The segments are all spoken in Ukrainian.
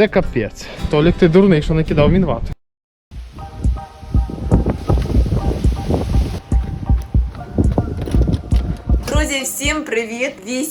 Це капець. Толік, ти дурний, що не кидав мінвату.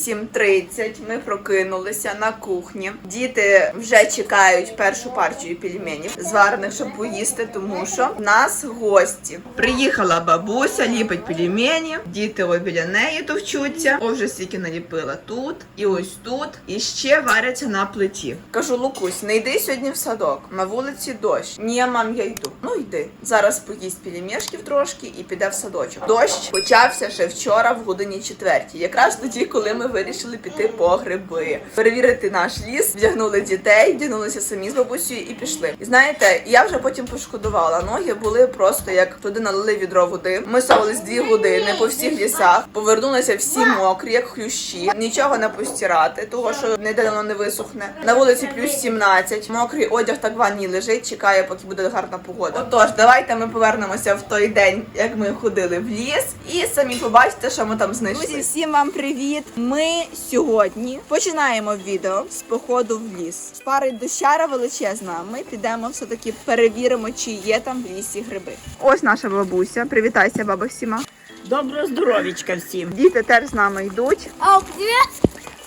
8.30. Ми прокинулися на кухні. Діти вже чекають першу партію пельменів, зварених, щоб поїсти, тому що в нас гості. Приїхала бабуся, ліпить пельмені. Діти ось біля неї товчуться. О, вже стільки наліпила тут і ось тут. І ще варяться на плиті. Кажу, Лукусь, не йди сьогодні в садок. На вулиці дощ. Ні, мам, я йду. Ну йди. Зараз поїсть пельмешків трошки і піде в садочок. Дощ почався ще вчора в годині четвертій. Якраз тоді, коли ми вирішили піти по гриби, перевірити наш ліс, вдягнули дітей, вдягнулися самі з бабусею і пішли. І знаєте, я вже потім пошкодувала. Ноги були просто як туди налили відро води. Ми совались дві години по всіх лісах, повернулися всі мокрі, як хлющі. Нічого не постирати, того що ніде воно не висохне. На вулиці плюс 17. Мокрий одяг так ванні лежить, чекає, поки буде гарна погода. Отож, давайте ми повернемося в той день, як ми ходили в ліс, і самі побачите, що ми там знайшли. Друзі, всім вам привіт! Ми сьогодні починаємо відео з походу в ліс. Парить дощара величезна. Ми підемо все таки перевіримо, чи є там в лісі гриби. Ось наша бабуся. Привітайся, баба всіма. Доброго здоровічка всім. Діти теж з нами йдуть. А привіт!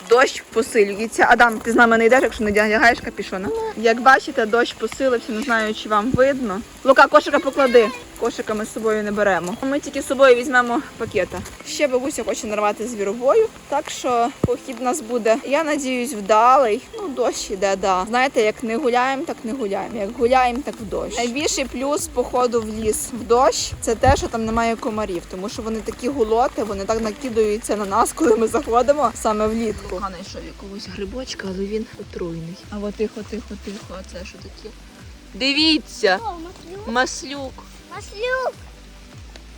Дощ посилюється. Адам, ти з нами не йдеш, якщо не одягаєш капюшона. Як бачите, дощ посилився, не знаю, чи вам видно. Лука, кошика поклади. Кошика ми з собою не беремо. Ми тільки з собою візьмемо пакета. Ще бабуся хоче нарвати звіровою, так що похід у нас буде. Я надіюсь, вдалий. Ну, дощ іде, да. Знаєте, як не гуляємо, так не гуляємо. Як гуляємо, так в дощ. Найбільший плюс походу в ліс в дощ це те, що там немає комарів, тому що вони такі гулоти, вони так накидаються на нас, коли ми заходимо саме влітку. Га знайшов якогось грибочка, але він отруйний. А от тихо, тихо, тихо. А це що таке? Дивіться, маслюк. Маслюк.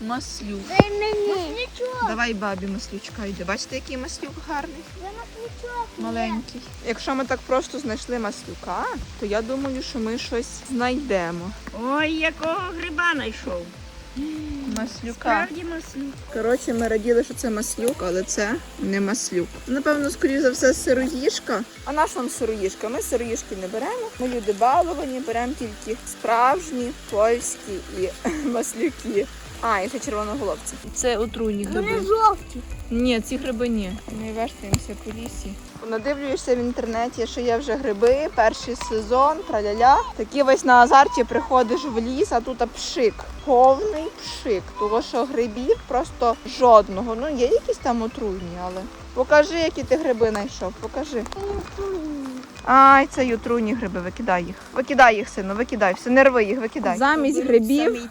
Маслюк. Дай мені. Маслючок. Давай бабі маслючка йде. Бачите, який маслюк гарний, Дай маслючок. маленький. Якщо ми так просто знайшли маслюка, то я думаю, що ми щось знайдемо. Ой, якого гриба знайшов. Маслюка. Справді маслюк. Коротше, ми раділи, що це маслюк, але це не маслюк. Напевно, скоріш за все, сироїжка. А наш нам сироїжка? Ми сироїжки не беремо. Ми люди баловані, беремо тільки справжні, польські і маслюки. А, і ще червоноголовці. Це отруйні Вони жовті. Ні, ці гриби ні. Ми вештаємося по лісі. Надивлюєшся в інтернеті, що є вже гриби, перший сезон, траляля. Такі весь на азарті приходиш в ліс, а тут пшик. Повний пшик. Того, що грибів просто жодного. Ну, є якісь там отруйні, але. Покажи, які ти гриби знайшов. Покажи. Ай, це й отруйні гриби, викидай їх. Викидай їх, сину, викидай. Все, не рви їх, викидай. Замість грибів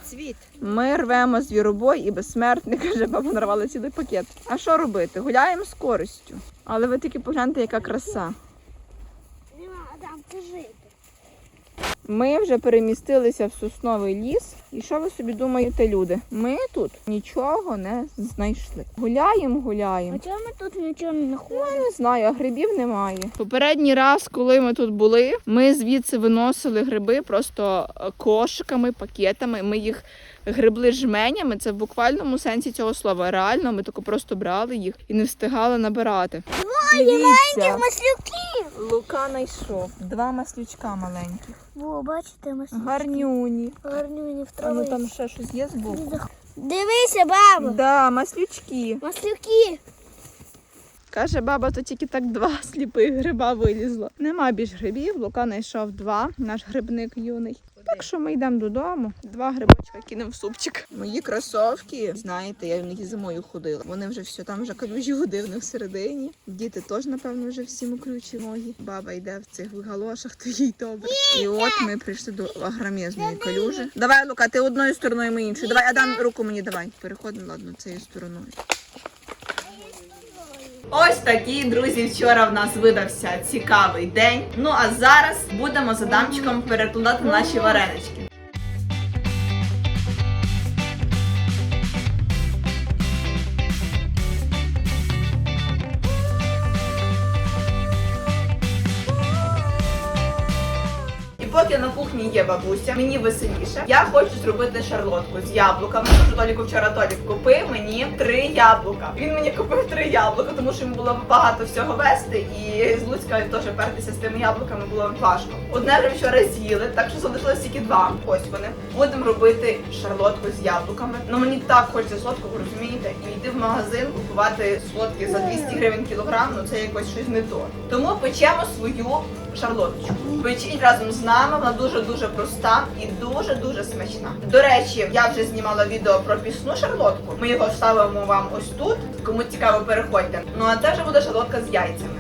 ми рвемо звіробой і безсмертник, каже, баба нарвала цілий пакет. А що робити? Гуляємо з користю. Але ви тільки погляньте, яка краса. Ми вже перемістилися в сосновий ліс. І що ви собі думаєте, люди? Ми тут нічого не знайшли. Гуляємо, гуляємо. А чому ми тут нічого не Я не знаю, а грибів немає. Попередній раз, коли ми тут були, ми звідси виносили гриби просто е, кошиками, пакетами. Ми їх грибли жменями. Це в буквальному сенсі цього слова. Реально, ми тако просто брали їх і не встигали набирати. Дивіться, Маслюки. Лука знайшов два маслючка маленьких. Во, бачите, маслюки. Гарнюні. Гарнюні в А ну там ще щось є збоку. Дивися, баба. Да, маслючки. Маслюки. Каже, баба, то тільки так два сліпих гриба вилізло. Нема більш грибів, Лука знайшов два, наш грибник юний. Так що ми йдемо додому. Два грибочка кинемо в супчик. Мої кросовки, знаєте, я в них зимою ходила. Вони вже все, там вже калюжі води в них всередині. Діти теж, напевно, вже всі мокрючі ноги. Баба йде в цих галошах, то їй добре. І от ми прийшли до агромезної калюжі. Давай, Лука, ти одною стороною, ми іншою. Давай, Адам, руку мені давай. Переходимо, ладно, цією стороною. Ось такий, друзі, вчора в нас видався цікавий день. Ну а зараз будемо з Адамчиком перекладати наші варенички. Бабуся. Мені веселіше. Я хочу зробити шарлотку з яблуками. Кажу Толіку вчора Толік купи мені три яблука. Він мені купив три яблука, тому що йому було багато всього вести, і з Луцька теж пертися з тими яблуками було важко. Одне вже вчора з'їли, так що залишилось тільки два. Ось вони. Будемо робити шарлотку з яблуками. Ну мені так хочеться солодкого, розумієте? І йти в магазин купувати солодкі за 200 гривень кілограм, ну це якось щось не то. Тому печемо свою шарлоточку. Печіть разом з нами, вона дуже дуже проста і дуже дуже смачна. До речі, я вже знімала відео про пісну шарлотку. Ми його вставимо вам ось тут. Кому цікаво, переходьте. Ну а це вже буде шарлотка з яйцями.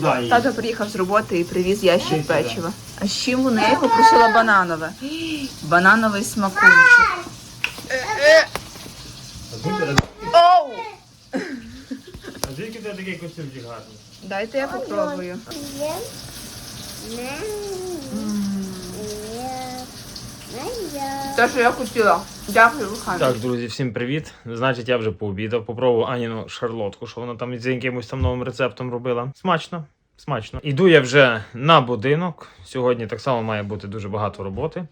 Куди її? Тато приїхав з роботи і привіз ящик печива. А з чим вони? Я його просила бананове. Банановий смакунчик. Оу! А звідки ти такий костюмчик гарний? Дайте я попробую. Те, що я хотіла. Дякую. Так, друзі, всім привіт. Значить, я вже пообідав. Попробував Аніну шарлотку, що вона там з якимось там новим рецептом робила. Смачно. Смачно. Іду я вже на будинок. Сьогодні так само має бути дуже багато роботи.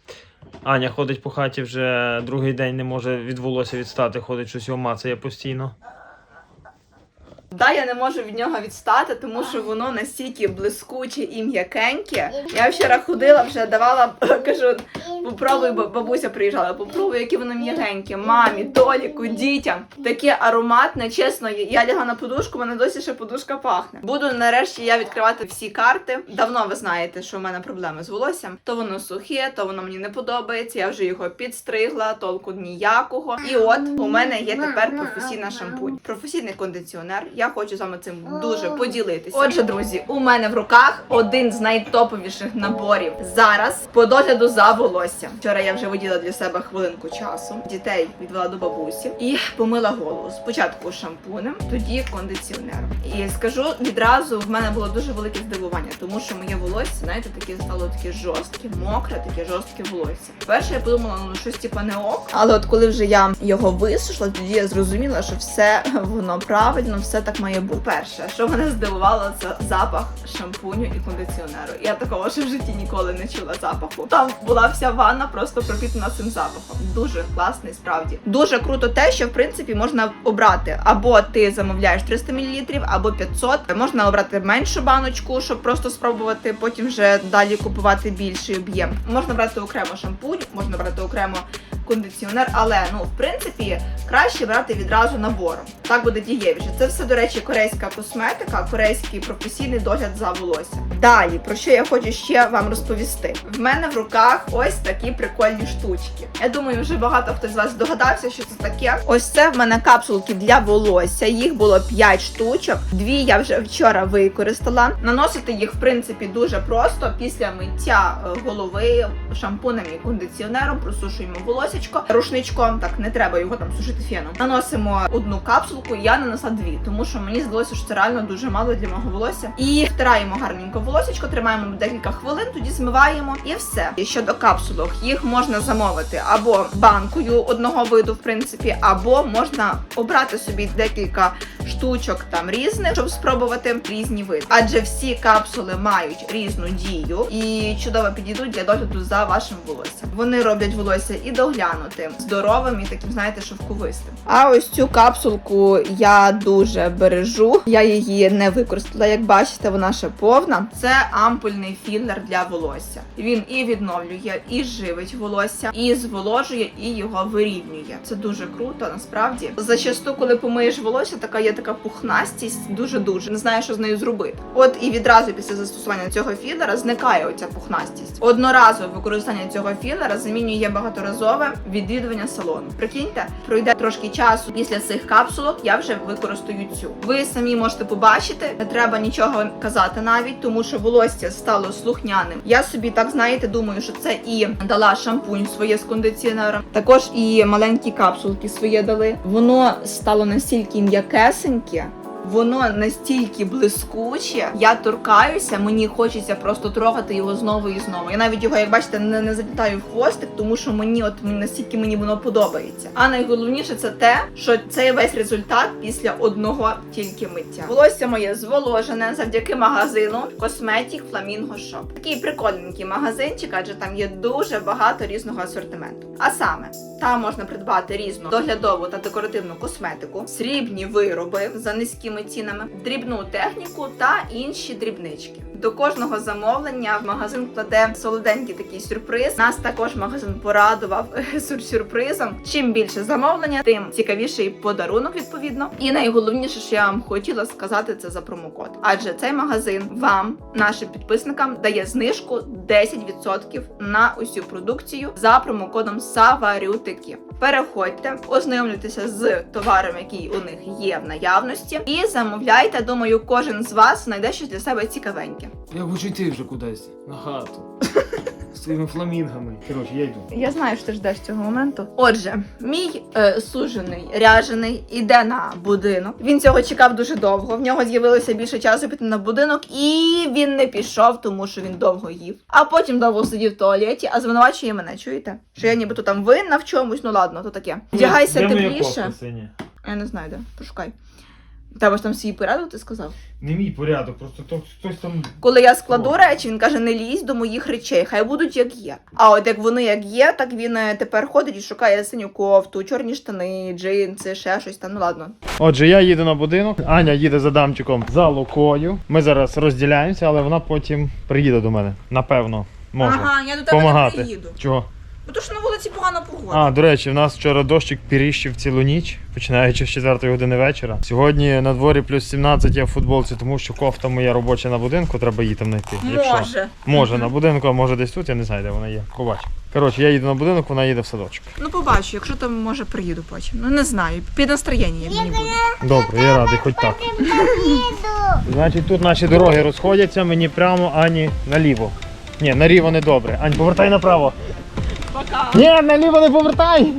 Аня ходить по хаті вже другий день, не може від волосся відстати, ходить щось його мацає постійно. Да, я не можу від нього відстати, тому що воно настільки блискуче і м'якеньке. Я вчора ходила, вже давала, кажу, попробуй, бабуся приїжджала, попробуй, яке воно м'ягеньке. Мамі, Толіку, дітям. Таке ароматне, чесно, я лягла на подушку, мене досі ще подушка пахне. Буду нарешті я відкривати всі карти. Давно ви знаєте, що в мене проблеми з волоссям. То воно сухе, то воно мені не подобається. Я вже його підстригла, толку ніякого. І от у мене є тепер професійна шампунь, професійний кондиціонер. Я хочу з вами цим дуже поділитися. Отже, друзі, у мене в руках один з найтоповіших наборів зараз по догляду за волоссям. Вчора я вже виділа для себе хвилинку часу. Дітей відвела до бабусі і помила голову. Спочатку шампунем, тоді кондиціонером. І скажу відразу, в мене було дуже велике здивування, тому що моє волосся, знаєте, таке стало таке жорстке, мокре, таке жорстке волосся. Перше я подумала, ну щось типа не ок. Але от коли вже я його висушила, тоді я зрозуміла, що все воно правильно, все так має бути. Перше, що мене здивувало, це запах шампуню і кондиціонеру. Я такого ще в житті ніколи не чула запаху. Там була вся ванна просто пропітана цим запахом. Дуже класний, справді. Дуже круто те, що в принципі можна обрати або ти замовляєш 300 мл, або 500. Можна обрати меншу баночку, щоб просто спробувати, потім вже далі купувати більший об'єм. Можна брати окремо шампунь, можна брати окремо кондиціонер, але ну в принципі краще брати відразу набором. Так буде дієвіше. Це все, до речі, корейська косметика, корейський професійний догляд за волоссям. Далі, про що я хочу ще вам розповісти. В мене в руках ось такі прикольні штучки. Я думаю, вже багато хто з вас здогадався, що це таке. Ось це в мене капсулки для волосся. Їх було 5 штучок. Дві я вже вчора використала. Наносити їх, в принципі, дуже просто. Після миття е, голови шампунем і кондиціонером просушуємо волосечко рушничком. Так не треба його там сушити феном. Наносимо одну капсулку. Я нанесла дві, тому що мені здалося, що це реально дуже мало для мого волосся. І втираємо гарненько волосечко, тримаємо декілька хвилин, тоді змиваємо і все. І щодо капсулок, їх можна замовити або банкою одного виду, в принципі, або можна обрати собі декілька штучок там різних, щоб спробувати різні види. Адже всі капсули мають різну дію і чудово підійдуть для догляду за вашим волоссям. Вони роблять волосся і доглянутим, здоровим і таким, знаєте, шовковистим. А ось цю капсулку я дуже бережу. Я її не використала. Як бачите, вона ще повна. Це ампульний філер для волосся. Він і відновлює, і живить волосся, і зволожує, і його вирівнює. Це дуже круто, насправді. Зачасту, коли помиєш волосся, така є така пухнастість, дуже дуже не знаю, що з нею зробити. От і відразу після застосування цього філера зникає оця пухнастість. Одноразове використання цього філера замінює багаторазове відвідування салону. Прикиньте, пройде трошки часу після цих капсулок. Я вже використаю цю. Ви самі можете побачити, не треба нічого казати навіть, тому що волосся стало слухняним. Я собі так знаєте, думаю, що це і дала шампунь своє з кондиціонером. Також і маленькі капсулки своє дали. Воно стало настільки м'якесеньке. Воно настільки блискуче, я торкаюся, мені хочеться просто трогати його знову і знову. Я навіть його, як бачите, не, не заплітаю в хвостик, тому що мені от настільки мені воно подобається. А найголовніше це те, що це весь результат після одного тільки миття. Волосся моє зволожене завдяки магазину Cosmetic Flamingo Shop. Такий прикольненький магазинчик, адже там є дуже багато різного асортименту. А саме там можна придбати різну доглядову та декоративну косметику, срібні вироби за низькими цінами, дрібну техніку та інші дрібнички. До кожного замовлення в магазин кладе солоденький такий сюрприз. Нас також магазин порадував сюр- сюрпризом. Чим більше замовлення, тим цікавіший подарунок відповідно. І найголовніше, що я вам хотіла сказати, це за промокод. Адже цей магазин вам, нашим підписникам, дає знижку 10% на усю продукцію за промокодом Саварютики. Переходьте, ознайомлюйтеся з товаром, який у них є в наявності, і замовляйте. Думаю, кожен з вас знайде щось для себе цікавеньке. Я хочу йти вже кудись на хату. З своїми фламінгами. Коротше, я йду. Я знаю, що ти ждеш цього моменту. Отже, мій е, сужений ряжений іде на будинок. Він цього чекав дуже довго. В нього з'явилося більше часу піти на будинок, і він не пішов, тому що він довго їв. А потім довго сидів в туалеті, а звинувачує мене. Чуєте? Що я нібито там винна в чомусь. Ну ладно, то таке. Вдягайся тепліше. Я не знаю, де. Пошукай. Тебе ж там свій порядок, ти сказав. Не мій порядок, просто то, хтось там. Коли я складу речі, він каже: не лізь до моїх речей, хай будуть як є. А от як вони як є, так він е, тепер ходить і шукає синю кофту, чорні штани, джинси, ще щось там. Ну ладно. Отже, я їду на будинок, Аня їде за дамчиком за Лукою. Ми зараз розділяємося, але вона потім приїде до мене. Напевно, може. Ага, я до тебе Помагати. не приїду. Чого? Бо то що на вулиці погана погода. А, до речі, в нас вчора дощик піріщив цілу ніч, починаючи з 4 години вечора. Сьогодні на дворі плюс 17 я в футболці, тому що кофта моя робоча на будинку, треба її там знайти. Якщо- Може. Може Мгм. на будинку, а може десь тут, я не знаю, де вона є. Побач. Коротше, я їду на будинок, вона їде в садочок. Ну побачу, якщо там може приїду потім. Ну не знаю, під настроєння мені буде. Добре, я радий, хоч так. Значить, тут наші дороги розходяться, мені прямо, ані наліво. Ні, наліво не добре. Ань, повертай направо. Пока. Ні, наліво не повертай.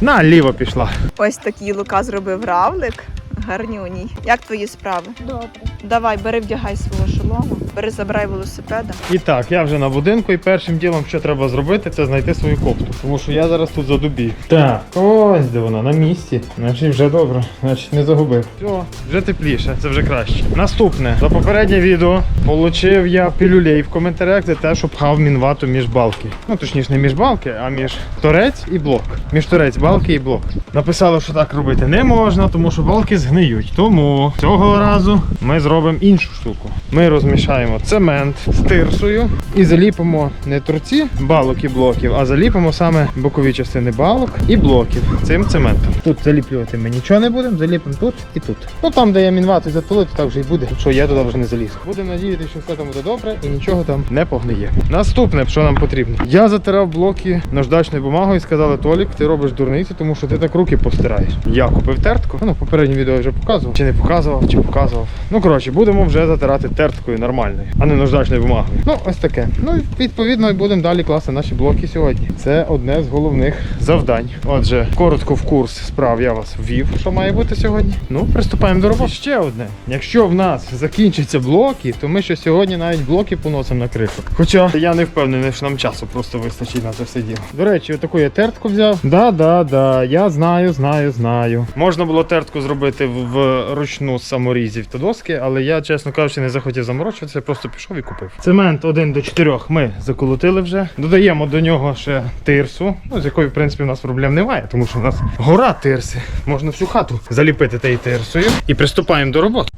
Наліво пішла. Ось такий Лука зробив равлик. Гарнюній. Як твої справи? Добре. Давай, бери, вдягай свого шолома, бери, забирай велосипеда. І так, я вже на будинку, і першим ділом, що треба зробити, це знайти свою копту. Тому що я зараз тут задубів. Так, ось де вона, на місці. Значить, вже добре, значить не загубив. Все, вже тепліше, це вже краще. Наступне. За попереднє відео получив я пілюлей в коментарях за те, що пхав мінвату між балки. Ну, точніше, не між балки, а між торець і блок. Між торець, балки і блок. Написали, що так робити не можна, тому що балки згниють. Тому цього разу ми зробимо іншу штуку. Ми розмішаємо візьмемо цемент з тирсою і заліпимо не торці балок і блоків, а заліпимо саме бокові частини балок і блоків цим цементом. Тут заліплювати ми нічого не будемо, заліпимо тут і тут. Ну там, де я мінвату затулити, так вже і буде. Що я туди вже не заліз. Будемо надіятися, що все там буде добре і нічого там не погниє. Наступне, що нам потрібно. Я затирав блоки наждачною бумагою і сказали, Толік, ти робиш дурниці, тому що ти так руки постираєш. Я купив тертку. Ну, в попередньому відео я вже показував. Чи не показував, чи показував. Ну коротше, будемо вже затирати терткою нормальною, а не наждачною бумагою. Ну, ось таке. Ну відповідно будемо далі класти наші блоки сьогодні. Це одне з головних завдань. Отже, коротко в курс справ я вас ввів, що має бути сьогодні. Ну, приступаємо до роботи. Ще одне. Якщо в нас закінчаться блоки, то ми ще сьогодні навіть блоки поносимо на кришу. Хоча я не впевнений, що нам часу просто вистачить на це все діло. До речі, отаку я тертку взяв. Да, да, да. Я знаю, знаю, знаю. Можна було тертку зробити в, в ручну саморізів та доски, але я, чесно кажучи, не захотів заморочуватися, просто пішов і купив. Цемент 1 до 4 ми заколотили вже. Додаємо до нього ще тирсу, ну, з якою, в принципі, у нас проблем немає, тому що у нас гора тирси. Можна всю хату заліпити тією тирсою. І приступаємо до роботи.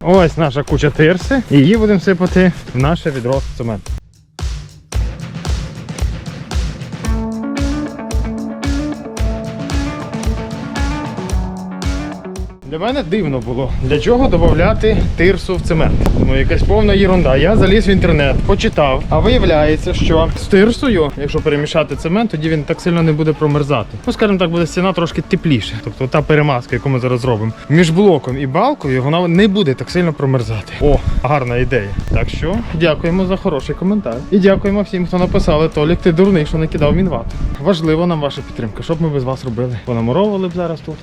Ось наша куча тирси. Її будемо сипати в наше відро з цементу. Для мене дивно було, для чого додати тирсу в цемент. Ну, якась повна єрунда. Я заліз в інтернет, почитав, а виявляється, що з тирсою, якщо перемішати цемент, тоді він так сильно не буде промерзати. Ну, скажімо так, буде стіна трошки тепліше. Тобто та перемазка, яку ми зараз зробимо, між блоком і балкою, вона не буде так сильно промерзати. О, гарна ідея. Так що дякуємо за хороший коментар. І дякуємо всім, хто написали, Толік, ти дурний, що не кидав мінвату. Важлива нам ваша підтримка. Що б ми без вас робили? Понамуровували б зараз тут.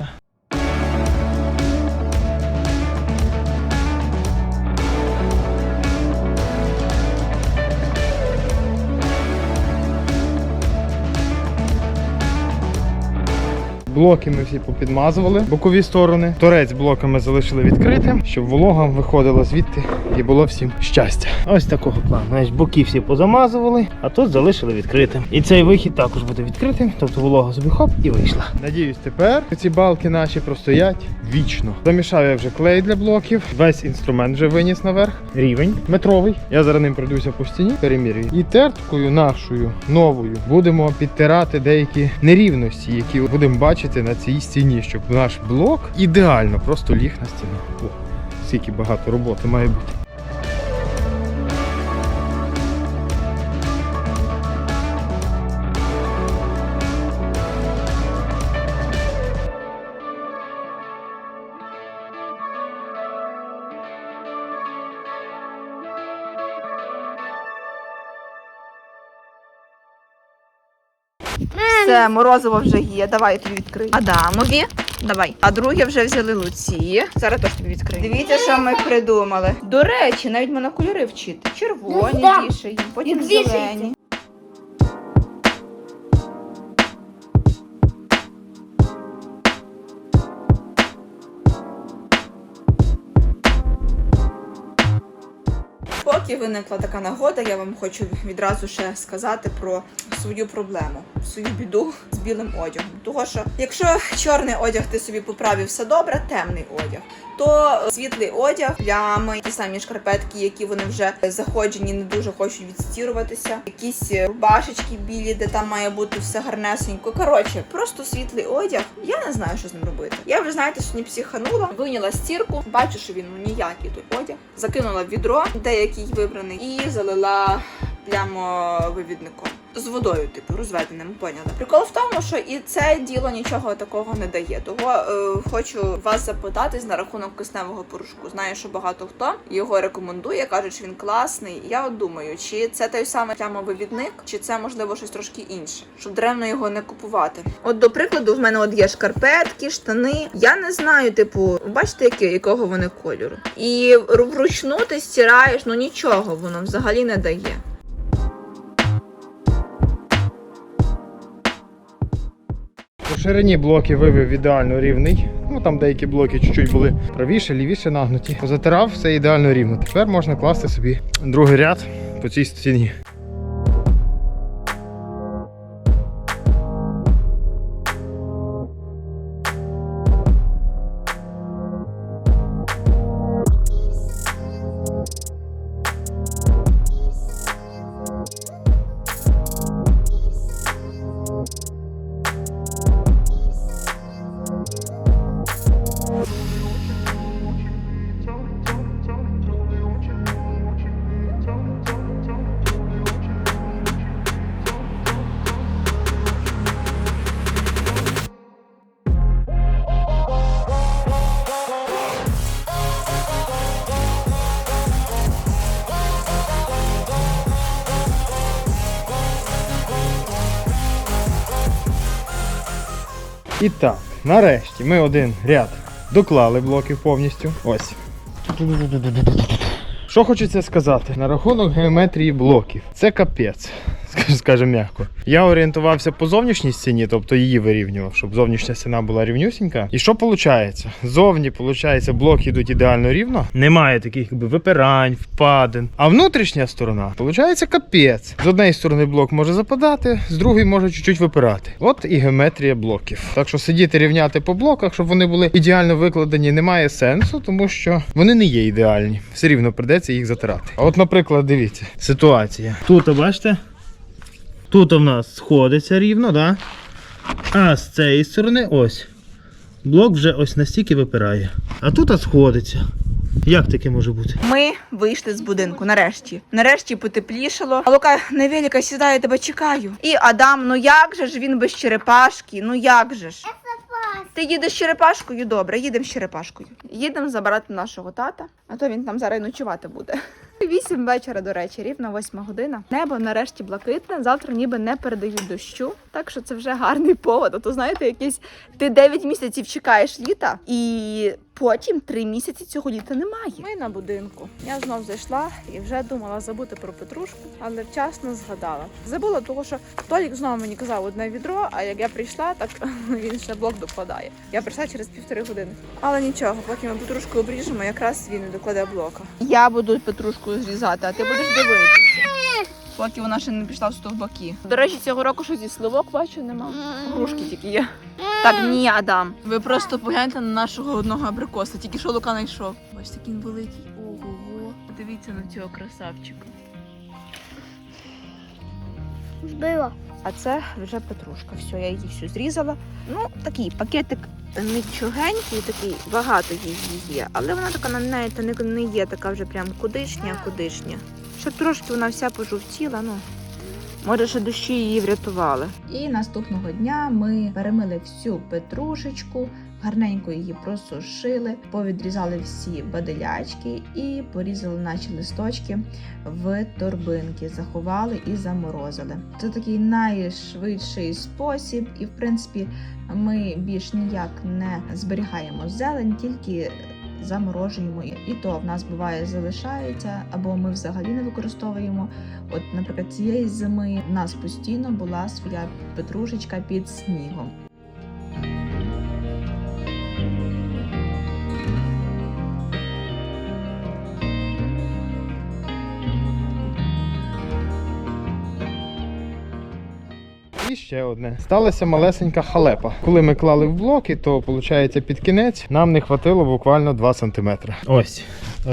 Блоки ми всі попідмазували, бокові сторони. Торець блоками залишили відкритим, щоб волога виходила звідти і було всім щастя. Ось такого плану. Значить, боки всі позамазували, а тут залишили відкритим. І цей вихід також буде відкритим, тобто волога собі хоп і вийшла. Надіюсь, тепер ці балки наші простоять вічно. Замішав я вже клей для блоків. Весь інструмент вже виніс наверх. Рівень метровий. Я зараз ним пройдуся по стіні, перемірюю. І терткою нашою новою будемо підтирати деякі нерівності, які будемо бачити на цій стіні, щоб наш блок ідеально просто ліг на стіну. О, скільки багато роботи має бути. Все, морозиво вже є. Давай я тобі відкрию. Адамові. Давай. А друге вже взяли Луці. Зараз теж тобі відкрию. Дивіться, що ми придумали. До речі, навіть мене кольори вчити. Червоні Ну, да. вішаємо, потім зелені. Поки виникла така нагода, я вам хочу відразу ще сказати про свою проблему, свою біду з білим одягом. Того що якщо чорний одяг ти собі поправив все добре, темний одяг, то світлий одяг, плями, ті самі шкарпетки, які вони вже заходжені, не дуже хочуть відстіруватися, якісь рубашечки білі, де там має бути все гарнесенько. Коротше, просто світлий одяг. Я не знаю, що з ним робити. Я вже знаєте, сьогодні психанула, виняла стірку, бачу, що він ніякий той одяг. Закинула в відро, деякий вибраний, і залила плямовивідником. З водою, типу, розведеним, поняла. Прикол в тому, що і це діло нічого такого не дає. Того е, хочу вас запитатись на рахунок кисневого порошку. Знаю, що багато хто його рекомендує, кажуть, що він класний. Я от думаю, чи це той самий плямовивідник, чи це можливо щось трошки інше, щоб древно його не купувати. От до прикладу, в мене от є шкарпетки, штани. Я не знаю, типу, бачите, які, якого вони кольору. І вручну ти стираєш, ну нічого воно взагалі не дає. Ширині блоки вивів ідеально рівний. Ну там деякі блоки чуть-чуть були правіше, лівіше нагнуті. Затирав, все ідеально рівно. Тепер можна класти собі другий ряд по цій стіні. І так, нарешті ми один ряд доклали блоків повністю. Ось. Що хочеться сказати на рахунок геометрії блоків. Це капець, скаж- скажемо м'яко. Я орієнтувався по зовнішній стіні, тобто її вирівнював, щоб зовнішня стіна була рівнюсінька. І що виходить? Зовні, виходить, блоки йдуть ідеально рівно. Немає таких якби випирань, впадин. А внутрішня сторона, виходить, капець. З однієї сторони блок може западати, з другої може чуть-чуть випирати. От і геометрія блоків. Так що сидіти рівняти по блоках, щоб вони були ідеально викладені, немає сенсу, тому що вони не є ідеальні. Все рівно придеться їх затирати. А от, наприклад, дивіться, ситуація. Тут, бачите, тут у нас сходиться рівно, да? а з цієї сторони ось. Блок вже ось настільки випирає. А тут а сходиться. Як таке може бути? Ми вийшли з будинку нарешті. Нарешті потеплішало. А Лука на велика сідає, тебе чекаю. І Адам, ну як же ж він без черепашки? Ну як же ж? Ти їдеш черепашкою? Добре, їдемо з черепашкою. Їдемо забирати нашого тата, а то він там зараз ночувати буде. Вісім вечора, до речі, рівно восьма година. Небо нарешті блакитне. Завтра ніби не передають дощу, так що це вже гарний повод. А то знаєте, якийсь ти 9 місяців чекаєш літа, і потім 3 місяці цього літа немає. Ми на будинку. Я знов зайшла і вже думала забути про Петрушку, але вчасно згадала. Забула, того що Толік знову мені казав одне відро, а як я прийшла, так він ще блок докладає. Я прийшла через півтори години. Але нічого, поки ми петрушку обріжемо, якраз він докладе блока. Я буду петрушкою зрізати, а ти будеш дивитися. Поки вона ще не пішла в стовбаки. До речі, цього року щось зі сливок бачу, нема. Грушки тільки є. Так, ні, Адам. Ви просто погляньте на нашого одного абрикоса, тільки що Лука знайшов. Бачите, такий великий. Ого. Дивіться на цього красавчика. Збила. А це вже петрушка. Все, я її всю зрізала. Ну, такий пакетик нічогенький, такий багато її є, але вона така на неї не, не є така вже прям кудишня, кудишня. Щоб трошки вона вся пожовтіла, ну. Може, ще душі її врятували. І наступного дня ми перемили всю петрушечку, гарненько її просушили, повідрізали всі баделячки і порізали наші листочки в торбинки, заховали і заморозили. Це такий найшвидший спосіб, і в принципі ми більш ніяк не зберігаємо зелень, тільки заморожуємо. І то в нас буває залишається, або ми взагалі не використовуємо. От, наприклад, цієї зими в нас постійно була своя петрушечка під снігом. Ще одне. Сталася малесенька халепа. Коли ми клали в блоки, то виходить під кінець нам не хватило буквально 2 см. Ось.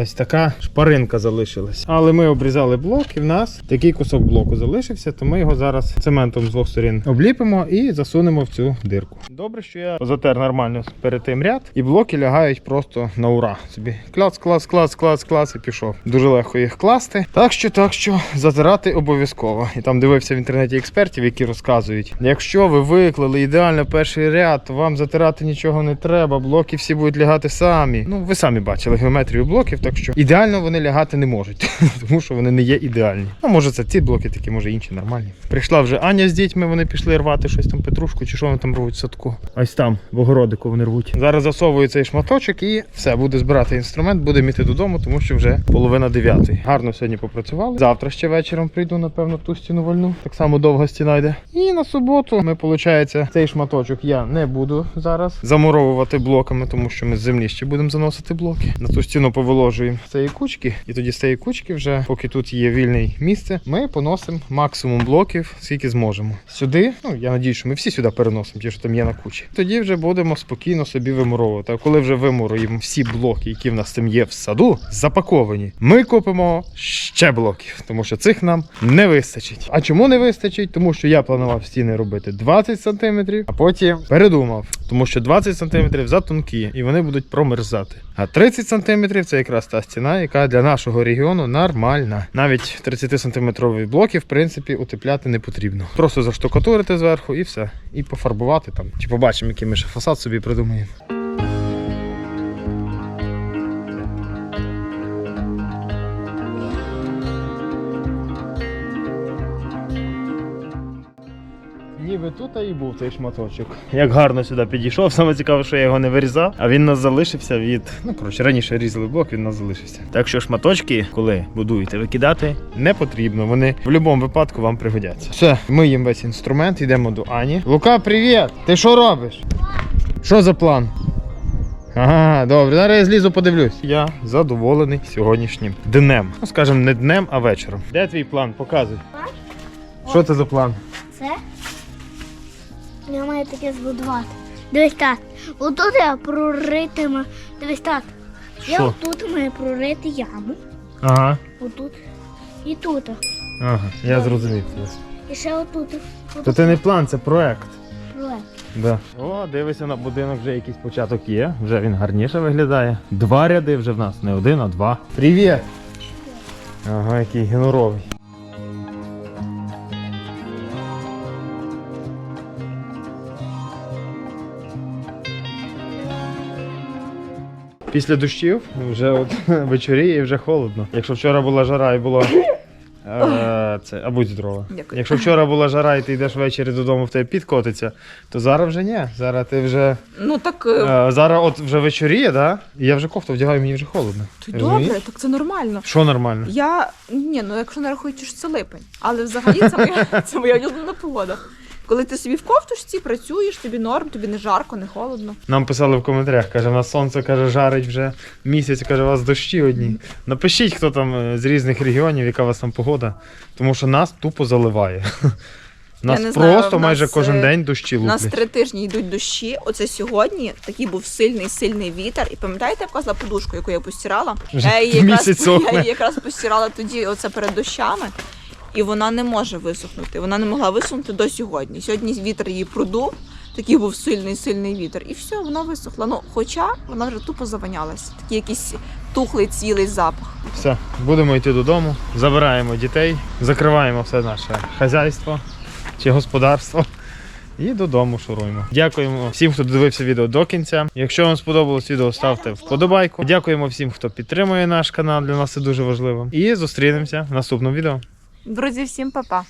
Ось така шпаринка залишилась. Але ми обрізали блок, і в нас такий кусок блоку залишився, то ми його зараз цементом з двох сторін обліпимо і засунемо в цю дирку. Добре, що я затер нормально перед тим ряд, і блоки лягають просто на ура. Собі клац, клац, клац, клац, клац і пішов. Дуже легко їх класти. Так що, так що, затирати обов'язково. І там дивився в інтернеті експертів, які розказують: якщо ви виклали ідеально перший ряд, то вам затирати нічого не треба. Блоки всі будуть лягати самі. Ну, ви самі бачили геометрію блоків, так що ідеально вони лягати не можуть, тому що вони не є ідеальні. Ну, може, це ці блоки такі, може інші нормальні. Прийшла вже Аня з дітьми, вони пішли рвати щось там петрушку, чи що вони там рвуть в садку. Ось там, в огородику вони рвуть. Зараз засовую цей шматочок і все, буде збирати інструмент, будемо йти додому, тому що вже половина дев'ятої. Гарно сьогодні попрацювали. Завтра ще вечором прийду, напевно, ту стіну вольну. Так само довга стіна йде. І на суботу ми, виходить, цей шматочок я не буду зараз замуровувати блоками, тому що ми з землі ще будемо заносити блоки. На ту стіну повиложуємо з цієї кучки, і тоді з цієї кучки, вже поки тут є вільне місце, ми поносимо максимум блоків, скільки зможемо. Сюди, ну я надію, що ми всі сюди переносимо, ті, що там є на кучі. Тоді вже будемо спокійно собі вимуровувати. А коли вже вимуруємо всі блоки, які в нас там є в саду, запаковані, ми купимо ще блоків, тому що цих нам не вистачить. А чому не вистачить? Тому що я планував стіни робити 20 см, а потім передумав, тому що 20 см затонкі і вони будуть промерзати. А 30 см це якраз та стіна, яка для нашого регіону нормальна. Навіть 30 сантиметрові блоки, в принципі, утепляти не потрібно. Просто заштукатурити зверху і все. І пофарбувати там. Чи побачимо, який ми ще фасад собі придумаємо. Тут і був цей шматочок. Як гарно сюди підійшов. Саме цікаве, що я його не вирізав, а він нас залишився від. Ну коротше, раніше різали блок, він нас залишився. Так що шматочки, коли будуєте викидати, не потрібно. Вони в будь-якому випадку вам пригодяться. Все, ми їм весь інструмент, йдемо до Ані. Лука, привіт! Ти що робиш? Що за план? Ага, добре, зараз я злізу подивлюсь. Я задоволений сьогоднішнім днем. Ну, скажімо, не днем, а вечором. Де твій план? Показуй. Що це за план? Це я маю таке збудувати. Дивись так. Отут я проритиме. Дивись так. Я Що? отут маю прорити яму. Ага. Отут. І тут. Ага, я зрозумів. І ще отут. То це не план, це проект. Проект. Да. О, дивися на будинок, вже якийсь початок є. Вже він гарніше виглядає. Два ряди вже в нас, не один, а два. Привіт! Ага, який геноровий. Після дощів вже от вечоріє і вже холодно. Якщо вчора була жара і було. Е, це, а будь здорова. Дякую. Якщо вчора була жара і ти йдеш ввечері додому, в тебе підкотиться, то зараз вже ні. Зараз ти вже. Ну так Е, зараз от вже вечоріє, да? І я вже кофту вдягаю, мені вже холодно. Розумієш? Добре, так це нормально. Що нормально? Я ні, ну якщо не рахуючи, що це липень. Але взагалі це моя, це моя улюблена погода. Коли ти собі в кофтушці працюєш, тобі норм, тобі не жарко, не холодно. Нам писали в коментарях, каже, на сонце каже, жарить вже місяць, каже, у вас дощі одні. Напишіть, хто там е, з різних регіонів, яка у вас там погода, тому що нас тупо заливає. Нас не знаю, просто в майже нас, кожен е, день дощі У нас три тижні йдуть дощі. Оце сьогодні такий був сильний, сильний вітер. І пам'ятаєте, я показала подушку, яку я постирала? Вже Я її якраз, місяць я її якраз постирала тоді, оце перед дощами. І вона не може висохнути. Вона не могла висохнути до сьогодні. Сьогодні вітер її продув, такий був сильний, сильний вітер. І все, вона висохла. Ну, хоча вона вже тупо завонялась. Такий якийсь тухлий цілий запах. Все, будемо йти додому, забираємо дітей, закриваємо все наше хазяйство чи господарство. І додому шуруємо. Дякуємо всім, хто дивився відео до кінця. Якщо вам сподобалось відео, ставте вподобайку. Дякуємо всім, хто підтримує наш канал. Для нас це дуже важливо. І зустрінемося в наступному відео. Друзі, всім па-па!